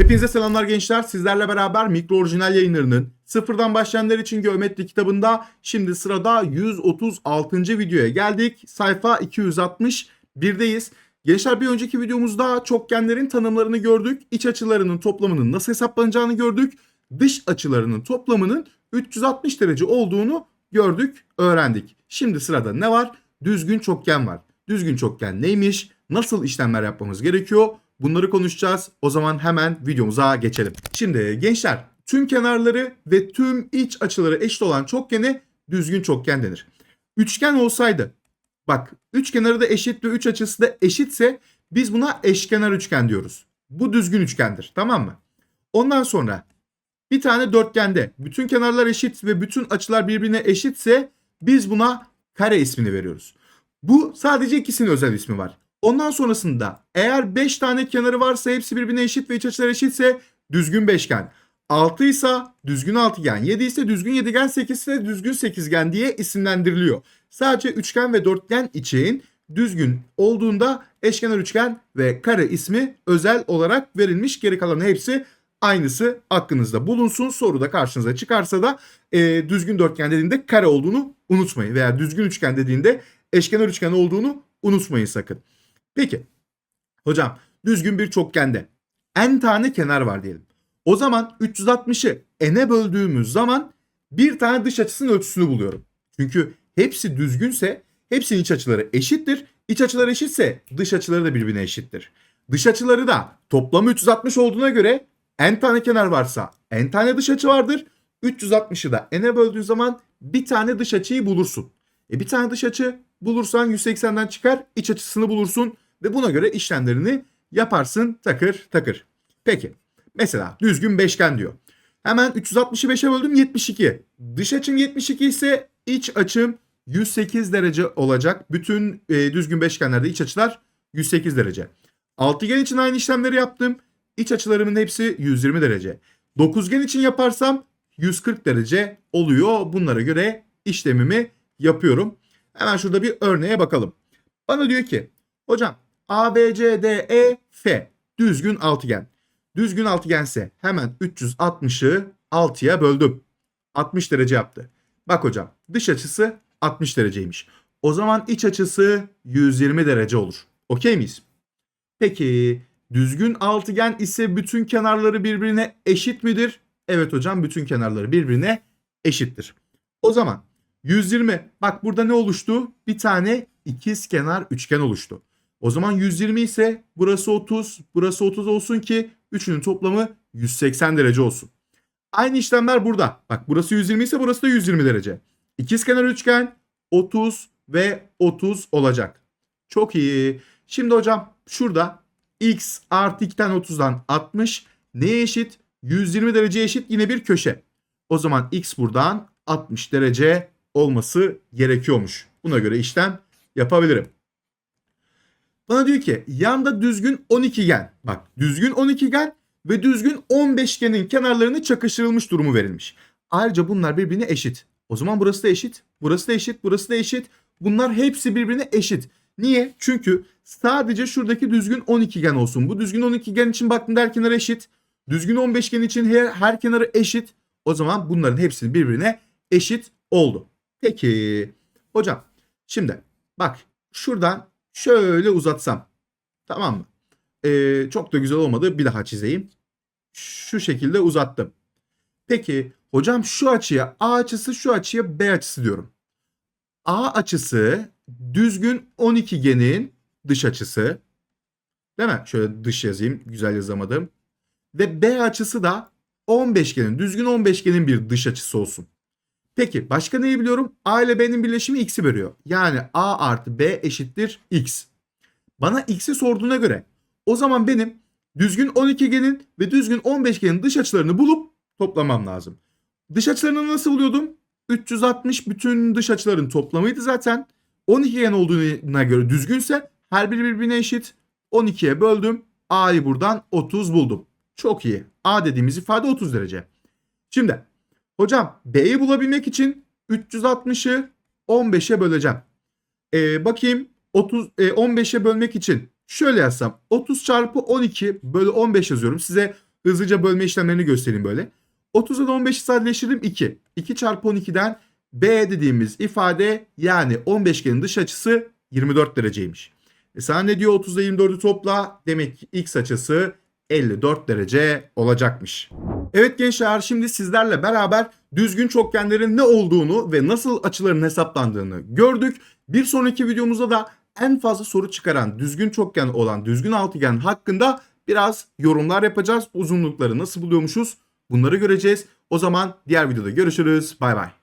Hepinize selamlar gençler. Sizlerle beraber mikro orijinal yayınlarının sıfırdan başlayanlar için geometri kitabında şimdi sırada 136. videoya geldik. Sayfa 261'deyiz. Gençler bir önceki videomuzda çokgenlerin tanımlarını gördük. İç açılarının toplamının nasıl hesaplanacağını gördük. Dış açılarının toplamının 360 derece olduğunu gördük, öğrendik. Şimdi sırada ne var? Düzgün çokgen var. Düzgün çokgen neymiş? Nasıl işlemler yapmamız gerekiyor? Bunları konuşacağız. O zaman hemen videomuza geçelim. Şimdi gençler tüm kenarları ve tüm iç açıları eşit olan çokgene düzgün çokgen denir. Üçgen olsaydı bak üç kenarı da eşit ve üç açısı da eşitse biz buna eşkenar üçgen diyoruz. Bu düzgün üçgendir tamam mı? Ondan sonra bir tane dörtgende bütün kenarlar eşit ve bütün açılar birbirine eşitse biz buna kare ismini veriyoruz. Bu sadece ikisinin özel ismi var. Ondan sonrasında eğer 5 tane kenarı varsa hepsi birbirine eşit ve iç açılar eşitse düzgün beşgen. 6 ise düzgün altıgen, 7 ise düzgün yedigen, 8 ise düzgün sekizgen diye isimlendiriliyor. Sadece üçgen ve dörtgen için düzgün olduğunda eşkenar üçgen ve kare ismi özel olarak verilmiş. Geri kalan hepsi aynısı aklınızda bulunsun. Soruda karşınıza çıkarsa da e, düzgün dörtgen dediğinde kare olduğunu unutmayın. Veya düzgün üçgen dediğinde eşkenar üçgen olduğunu unutmayın sakın. Peki hocam düzgün bir çokgende n tane kenar var diyelim. O zaman 360'ı n'e böldüğümüz zaman bir tane dış açısının ölçüsünü buluyorum. Çünkü hepsi düzgünse hepsinin iç açıları eşittir. İç açılar eşitse dış açıları da birbirine eşittir. Dış açıları da toplamı 360 olduğuna göre n tane kenar varsa n tane dış açı vardır. 360'ı da n'e böldüğün zaman bir tane dış açıyı bulursun. E bir tane dış açı bulursan 180'den çıkar iç açısını bulursun ve buna göre işlemlerini yaparsın takır takır. Peki mesela düzgün beşgen diyor. Hemen 365'e böldüm 72. Dış açım 72 ise iç açım 108 derece olacak. Bütün e, düzgün beşgenlerde iç açılar 108 derece. Altıgen için aynı işlemleri yaptım. İç açılarımın hepsi 120 derece. Dokuzgen için yaparsam 140 derece oluyor. Bunlara göre işlemimi yapıyorum. Hemen şurada bir örneğe bakalım. Bana diyor ki hocam A, B, C, D, E, F düzgün altıgen. Düzgün altıgense hemen 360'ı 6'ya böldüm. 60 derece yaptı. Bak hocam dış açısı 60 dereceymiş. O zaman iç açısı 120 derece olur. Okey miyiz? Peki düzgün altıgen ise bütün kenarları birbirine eşit midir? Evet hocam bütün kenarları birbirine eşittir. O zaman 120 bak burada ne oluştu? Bir tane ikiz kenar üçgen oluştu. O zaman 120 ise burası 30, burası 30 olsun ki üçünün toplamı 180 derece olsun. Aynı işlemler burada. Bak burası 120 ise burası da 120 derece. İkiz kenar üçgen 30 ve 30 olacak. Çok iyi. Şimdi hocam şurada x artı 2'den 30'dan 60 neye eşit? 120 derece eşit yine bir köşe. O zaman x buradan 60 derece olması gerekiyormuş. Buna göre işlem yapabilirim. Bana diyor ki yanda düzgün 12 gen. Bak düzgün 12 gen ve düzgün 15 genin kenarlarını çakıştırılmış durumu verilmiş. Ayrıca bunlar birbirine eşit. O zaman burası da eşit, burası da eşit, burası da eşit. Bunlar hepsi birbirine eşit. Niye? Çünkü sadece şuradaki düzgün 12 gen olsun. Bu düzgün 12 gen için baktığında her kenar eşit. Düzgün 15 gen için her, her kenarı eşit. O zaman bunların hepsini birbirine eşit oldu. Peki hocam şimdi bak şuradan şöyle uzatsam tamam mı? Ee, çok da güzel olmadı bir daha çizeyim. Şu şekilde uzattım. Peki hocam şu açıya A açısı şu açıya B açısı diyorum. A açısı düzgün 12 genin dış açısı. Değil mi? Şöyle dış yazayım. Güzel yazamadım. Ve B açısı da 15 genin, düzgün 15 genin bir dış açısı olsun. Peki başka neyi biliyorum? A ile B'nin birleşimi x'i veriyor. Yani A artı B eşittir x. Bana x'i sorduğuna göre o zaman benim düzgün 12 genin ve düzgün 15 genin dış açılarını bulup toplamam lazım. Dış açılarını nasıl buluyordum? 360 bütün dış açıların toplamıydı zaten. 12 gen olduğuna göre düzgünse her biri birbirine eşit. 12'ye böldüm. A'yı buradan 30 buldum. Çok iyi. A dediğimiz ifade 30 derece. Şimdi hocam B'yi bulabilmek için 360'ı 15'e böleceğim. Ee, bakayım 30 e, 15'e bölmek için şöyle yazsam 30 çarpı 12 bölü 15 yazıyorum. Size hızlıca bölme işlemlerini göstereyim böyle. 30 ile 15'i sadeleştirdim 2. 2 çarpı 12'den B dediğimiz ifade yani 15'genin dış açısı 24 dereceymiş. E sana ne diyor 30 ile 24'ü topla? Demek ki x açısı 54 derece olacakmış. Evet gençler şimdi sizlerle beraber düzgün çokgenlerin ne olduğunu ve nasıl açıların hesaplandığını gördük. Bir sonraki videomuzda da en fazla soru çıkaran düzgün çokgen olan düzgün altıgen hakkında biraz yorumlar yapacağız. Uzunlukları nasıl buluyormuşuz bunları göreceğiz. O zaman diğer videoda görüşürüz. Bay bay.